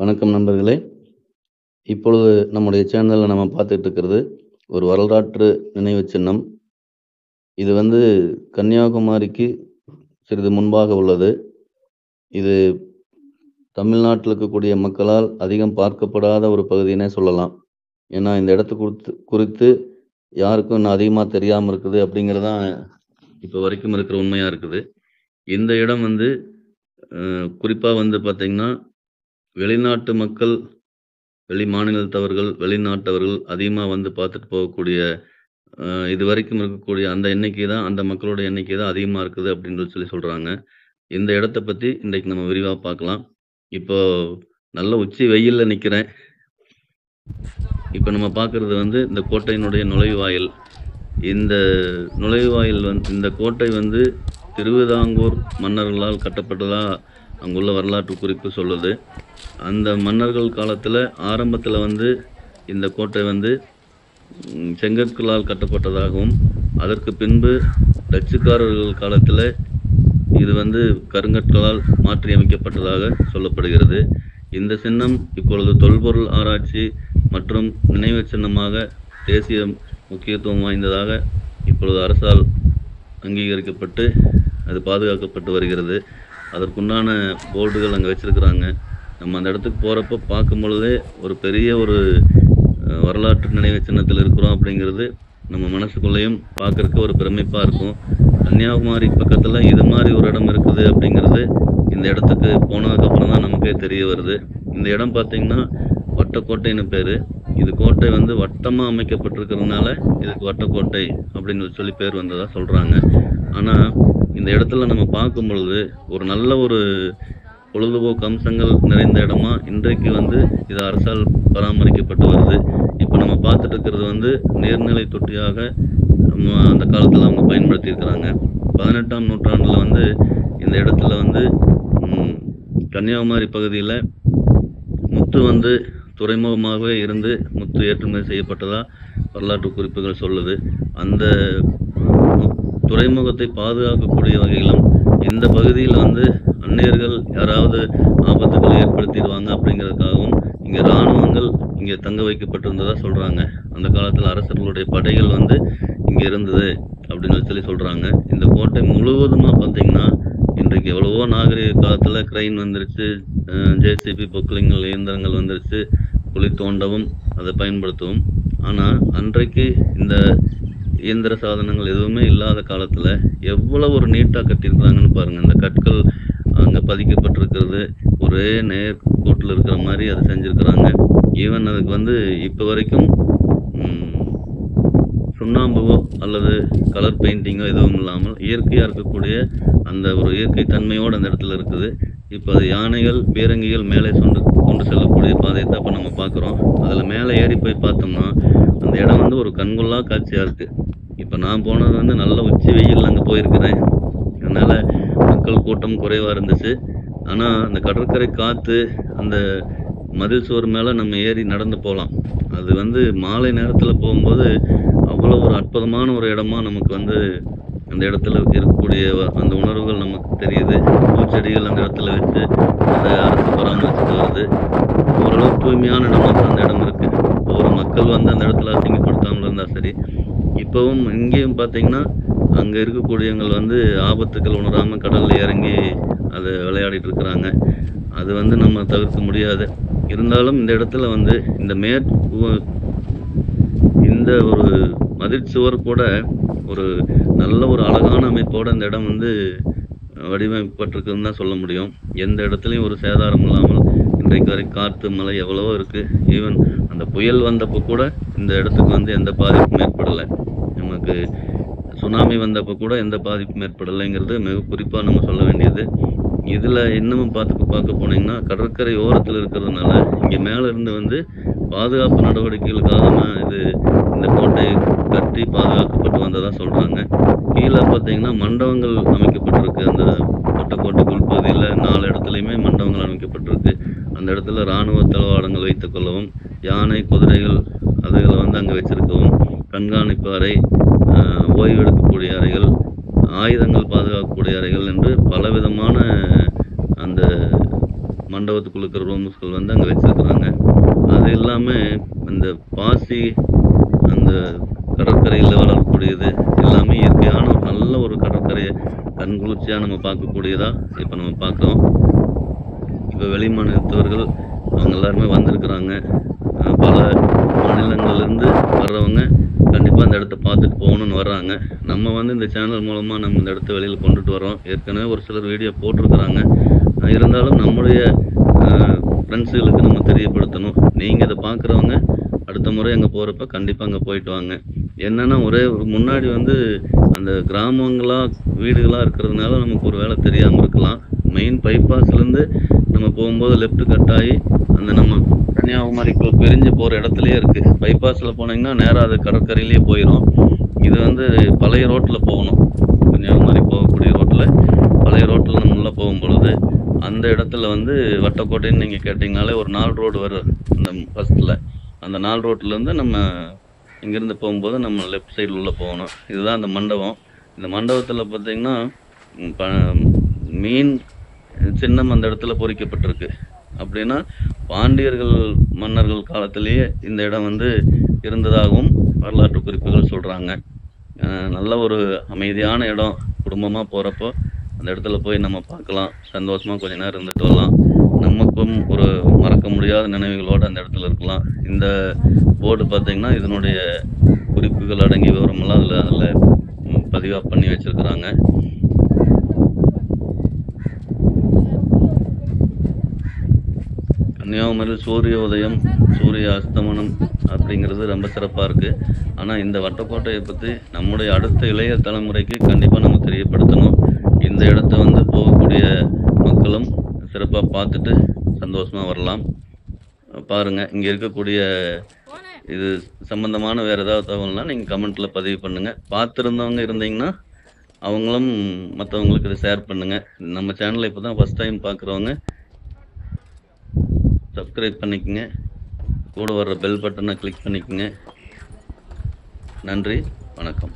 வணக்கம் நண்பர்களே. இப்பொழுது நம்முடைய சேனலில் நம்ம பார்த்துட்டு இருக்கிறது ஒரு வரலாற்று நினைவு சின்னம். இது வந்து கன்னியாகுமரிக்கு சிறிது முன்பாக உள்ளது. இது தமிழ்நாட்டில் இருக்கக்கூடிய மக்களால் அதிகம் பார்க்கப்படாத ஒரு பகுதினே சொல்லலாம். ஏன்னா இந்த இடத்து குறித்து குறித்து யாருக்கும் இன்னும் அதிகமாக தெரியாமல் இருக்குது அப்படிங்கிறது தான் இப்போ வரைக்கும் இருக்கிற உண்மையாக இருக்குது. இந்த இடம் வந்து குறிப்பாக வந்து பார்த்திங்கன்னா வெளிநாட்டு மக்கள் வெளி மாநிலத்தவர்கள் வெளிநாட்டவர்கள் அதிகமாக வந்து பார்த்துட்டு போகக்கூடிய இது வரைக்கும் இருக்கக்கூடிய அந்த எண்ணிக்கை தான் அந்த மக்களோட எண்ணிக்கை தான் அதிகமாக இருக்குது அப்படின்னு சொல்லி சொல்கிறாங்க இந்த இடத்த பற்றி இன்றைக்கு நம்ம விரிவாக பார்க்கலாம். இப்போ நல்ல உச்சி வெயிலில் நிற்கிறேன் இப்போ நம்ம பார்க்குறது வந்து இந்த கோட்டையினுடைய நுழைவாயில். இந்த நுழைவாயில் வந்து இந்த கோட்டை வந்து திருவிதாங்கூர் மன்னர்களால் கட்டப்பட்டதாக அங்குள்ள வரலாற்று குறிப்பு சொல்லுது. அந்த மன்னர்கள் காலத்தில் ஆரம்பத்தில் வந்து இந்த கோட்டை வந்து செங்கற்களால் கட்டப்பட்டதாகவும் அதற்கு பின்பு டச்சுக்காரர்கள் காலத்தில் இது வந்து கருங்கற்களால் மாற்றியமைக்கப்பட்டதாக சொல்லப்படுகிறது. இந்த சின்னம் இப்பொழுது தொல்பொருள் ஆராய்ச்சி மற்றும் நினைவு சின்னமாக தேசிய முக்கியத்துவம் வாய்ந்ததாக இப்பொழுது அரசால் அங்கீகரிக்கப்பட்டு அது பாதுகாக்கப்பட்டு வருகிறது. அதற்குண்டான போர்டுகள் அங்கே வச்சுருக்குறாங்க. நம்ம அந்த இடத்துக்கு போகிறப்ப பார்க்கும் பொழுதே ஒரு பெரிய ஒரு வரலாற்று நினைவு சின்னத்தில் இருக்கிறோம் அப்படிங்கிறது நம்ம மனசுக்குள்ளேயும் பார்க்குறக்கு ஒரு பெருமைப்பாக இருக்கும். கன்னியாகுமரி பக்கத்தில் இது மாதிரி ஒரு இடம் இருக்குது அப்படிங்கிறது இந்த இடத்துக்கு போனதுக்கப்புறம் தான் நமக்கே தெரிய வருது. இந்த இடம் பார்த்திங்கன்னா வட்டக்கோட்டைன்னு பேர். இது கோட்டை வந்து வட்டமாக அமைக்கப்பட்டிருக்கிறதுனால இதுக்கு வட்டக்கோட்டை அப்படின்னு சொல்லி பேர் வந்ததாக சொல்கிறாங்க ஆனால் இந்த இடத்துல நம்ம பார்க்கும் பொழுது ஒரு நல்ல ஒரு பொழுதுபோக்கு அம்சங்கள் நிறைந்த இடமா இன்றைக்கு வந்து இது அரசால் பராமரிக்கப்பட்டு வருது. இப்போ நம்ம பார்த்துட்டு இருக்கிறது வந்து நீர்நிலை தொட்டியாக நம்ம அந்த காலத்தில் அவங்க பயன்படுத்தியிருக்கிறாங்க. பதினெட்டாம் நூற்றாண்டில் வந்து இந்த இடத்துல வந்து கன்னியாகுமரி பகுதியில் முத்து வந்து துறைமுகமாகவே இருந்து முத்து ஏற்றுமதி செய்யப்பட்டதாக வரலாற்று குறிப்புகள் சொல்லுது. அந்த துறைமுகத்தை பாதுகாக்கக்கூடிய வகையிலும் இந்த பகுதியில் வந்து அந்நியர்கள் யாராவது ஆபத்துக்களை ஏற்படுத்திடுவாங்க அப்படிங்கிறதுக்காகவும் இங்கே இராணுவங்கள் இங்கே தங்க வைக்கப்பட்டிருந்ததாக சொல்கிறாங்க அந்த காலத்தில் அரசர்களுடைய படைகள் வந்து இங்கே இருந்தது அப்படின்னு சொல்லி சொல்கிறாங்க இந்த கோட்டை முழுவதுமாக பார்த்தீங்கன்னா இன்றைக்கு எவ்வளவோ நாகரிக காலத்தில் கிரைன் வந்துருச்சு ஜேசிபி பொக்லிங்கள் இயந்திரங்கள் வந்துருச்சு குழி தோண்டவும் அதை பயன்படுத்தவும் ஆனால் அன்றைக்கு இந்த இயந்திர சாதனங்கள் எதுவுமே இல்லாத காலத்தில் எவ்வளோ ஒரு நீட்டாக கட்டியிருக்கிறாங்கன்னு பாருங்கள் இந்த கற்கள் அங்கே பதிக்கப்பட்டிருக்கிறது. ஒரே நேர் கோட்டில் இருக்கிற மாதிரி அதை செஞ்சுருக்கிறாங்க. ஈவன் அதுக்கு வந்து இப்போ வரைக்கும் சுண்ணாம்புவோ அல்லது கலர் பெயிண்டிங்கோ எதுவும் இல்லாமல் இயற்கையாக இருக்கக்கூடிய அந்த ஒரு இயற்கை தன்மையோடு அந்த இடத்துல இருக்குது. இப்போ அது யானைகள் பீரங்கிகள் மேலே சொண்டு கொண்டு செல்லக்கூடிய பாதையை தான் இப்போ நம்ம பார்க்குறோம். அதில் மேலே ஏறி போய் பார்த்தோம்னா ஒரு கண்கொள்ளா காட்சியாக இருக்குது இப்போ நான் போனது வந்து நல்ல உச்சி வெயில் அங்கே போயிருக்கிறேன். அதனால் மக்கள் கூட்டம் குறைவாக இருந்துச்சு. ஆனால் அந்த கடற்கரை காற்று அந்த மதில் சுவர் மேலே நம்ம ஏறி நடந்து போகலாம் அது வந்து மாலை நேரத்தில் போகும்போது அவ்வளோ ஒரு அற்புதமான ஒரு இடமா நமக்கு வந்து அந்த இடத்துல இருக்கக்கூடிய அந்த உணர்வுகள் நமக்கு தெரியுது. பூச்செடிகள் அந்த இடத்துல வச்சு அதை அரசு பராமரிச்சுட்டு வருது. ஓரளவு தூய்மையான இடமா தான் அந்த இடம் இருக்குது மக்கள் வந்து அந்த இடத்துல அசிங்கப்படுத்தாமல் இருந்தால் சரி. இப்போவும் இங்கேயும் பார்த்தீங்கன்னா அங்கே இருக்கக்கூடியவங்கள் வந்து ஆபத்துக்கள் உணராமல் கடலில் இறங்கி அதை விளையாடிட்டு இருக்கிறாங்க. அது வந்து நம்ம தவிர்க்க முடியாது. இருந்தாலும் இந்த இடத்துல வந்து இந்த மேற்கு இந்த ஒரு மதிர்ச்சுவர் சுவர் கூட ஒரு நல்ல ஒரு அழகான அமைப்போட இந்த இடம் வந்து வடிவமைப்பட்டிருக்குன்னு தான் சொல்ல முடியும். எந்த இடத்துலையும் ஒரு சேதாரம் இல்லாமல் இன்றைக்கு வரை காற்று மழை எவ்வளவோ இருக்குது ஈவன் அந்த புயல் வந்தப்போ கூட இந்த இடத்துக்கு வந்து எந்த பாதிப்பும் ஏற்படலை. நமக்கு சுனாமி வந்தப்போ கூட எந்த பாதிப்பும் ஏற்படலைங்கிறது மிக குறிப்பாக நம்ம சொல்ல வேண்டியது. இதில் இன்னமும் பார்த்து பார்க்க போனீங்கன்னா கடற்கரை ஓரத்தில் இருக்கிறதுனால இங்கே மேலே இருந்து வந்து பாதுகாப்பு நடவடிக்கைகளுக்காக தான் இது இந்த கோட்டை கட்டி பாதுகாக்கப்பட்டு வந்ததாக சொல்கிறாங்க கீழே பார்த்தீங்கன்னா மண்டபங்கள் அமைக்கப்பட்டிருக்கு. அந்த கோட்டை உள்பகுதியில் நாலு இடத்துலையுமே மண்டபங்கள் அமைக்கப்பட்டிருக்கு அந்த இடத்துல இராணுவ தளவாடங்கள் வைத்துக் கொள்ளவும் யானை குதிரைகள் அதுகளை வந்து அங்கே வச்சிருக்கவும் கண்காணிப்பு அறை ஓய்வெடுக்கக்கூடிய அறைகள் ஆயுதங்கள் பாதுகாக்கக்கூடிய அறைகள் என்று பலவிதமான அந்த மண்டபத்துக்குள்ள இருக்கிற ரூம்ஸ்கள் வந்து அங்கே வச்சிருக்கிறாங்க அது இல்லாமல் இந்த பாசி அந்த கடற்கரையில் வளரக்கூடியது எல்லாமே இயற்கையான நல்ல ஒரு கடற்கரையை கண்குளிர்ச்சியாக நம்ம பார்க்கக்கூடியதாக இப்போ நம்ம பார்க்குறோம். இப்போ வெளி மாநிலத்தவர்கள் அவங்க எல்லாருமே வந்திருக்கிறாங்க. பல மாநிலங்கள்லேருந்து வர்றவங்க கண்டிப்பாக அந்த இடத்த பார்த்துட்டு போகணும்னு வர்றாங்க. நம்ம வந்து இந்த சேனல் மூலமாக நம்ம இந்த இடத்த வெளியில் கொண்டுட்டு வரோம் ஏற்கனவே ஒரு சிலர் வீடியோ போட்டிருக்கிறாங்க. இருந்தாலும் நம்முடைய ஃப்ரெண்ட்ஸுகளுக்கு நம்ம தெரியப்படுத்தணும். நீங்கள் இதை பார்க்குறவங்க அடுத்த முறை அங்கே போகிறப்ப கண்டிப்பாக அங்கே போயிட்டு வாங்க. என்னன்னா ஒரே ஒரு முன்னாடி வந்து அந்த கிராமங்களாக வீடுகளாக இருக்கிறதுனால நமக்கு ஒரு வேலை தெரியாமல் இருக்கலாம். மெயின் பைபாஸ்லேருந்து நம்ம போகும்போது லெஃப்ட் கட் ஆகி அந்த நம்ம கன்னியாகுமரி பிரிஞ்சு போகிற இடத்துலையே இருக்குது பைபாஸில் போனீங்கன்னா நேராக அது கடற்கரையிலேயே போயிடும் இது வந்து பழைய ரோட்டில் போகணும். கன்னியாகுமரி போகக்கூடிய ரோட்டில் பழைய ரோட்டில் நம்ம உள்ளே போகும்பொழுது அந்த இடத்துல வந்து வட்டக்கோட்டைன்னு நீங்கள் கேட்டிங்கனாலே ஒரு நாலு ரோடு வரும் அந்த ஃபஸ்ட்டில் அந்த நாலு ரோட்லேருந்து நம்ம இங்கேருந்து போகும்போது நம்ம லெஃப்ட் சைடு உள்ளே போகணும். இதுதான் அந்த மண்டபம். இந்த மண்டபத்தில் பார்த்தீங்கன்னா ப மீன் சின்னம் அந்த இடத்துல பொறிக்கப்பட்டிருக்கு. அப்படின்னா பாண்டியர்கள் மன்னர்கள் காலத்திலேயே இந்த இடம் வந்து இருந்ததாகவும் வரலாற்று குறிப்புகள் சொல்கிறாங்க நல்ல ஒரு அமைதியான இடம். குடும்பமாக போகிறப்போ அந்த இடத்துல போய் நம்ம பார்க்கலாம். சந்தோஷமாக கொஞ்ச நேரம் இருந்துட்டு வரலாம். நமக்கும் ஒரு மறக்க முடியாத நினைவுகளோடு அந்த இடத்துல இருக்கலாம். இந்த போர்டு பார்த்தீங்கன்னா இதனுடைய குறிப்புகள் அடங்கிய விவரமெல்லாம் அதில் அதில் பதிவாக பண்ணி வச்சுருக்குறாங்க. கன்னியாகுமரியில் சூரிய உதயம் சூரிய அஸ்தமனம் அப்படிங்கிறது ரொம்ப சிறப்பாக இருக்குது ஆனால் இந்த வட்டக்கோட்டையை பற்றி நம்முடைய அடுத்த இளைய தலைமுறைக்கு கண்டிப்பாக நம்ம தெரியப்படுத்தணும். இந்த இடத்த வந்து போகக்கூடிய மக்களும் சிறப்பாக பார்த்துட்டு சந்தோஷமாக வரலாம். பாருங்கள் இங்கே இருக்கக்கூடிய இது சம்மந்தமான வேறு ஏதாவது தகவல்னால் நீங்கள் கமெண்ட்டில் பதிவு பண்ணுங்கள் பார்த்துருந்தவங்க இருந்தீங்கன்னா அவங்களும் மற்றவங்களுக்கு இதை ஷேர் பண்ணுங்கள் நம்ம சேனலை இப்போ தான் ஃபஸ்ட் டைம் பார்க்குறவங்க சப்ஸ்கிரைப் பண்ணிக்கங்க. கூட வர்ற பெல் பட்டனை கிளிக் பண்ணிக்கோங்க. நன்றி வணக்கம்.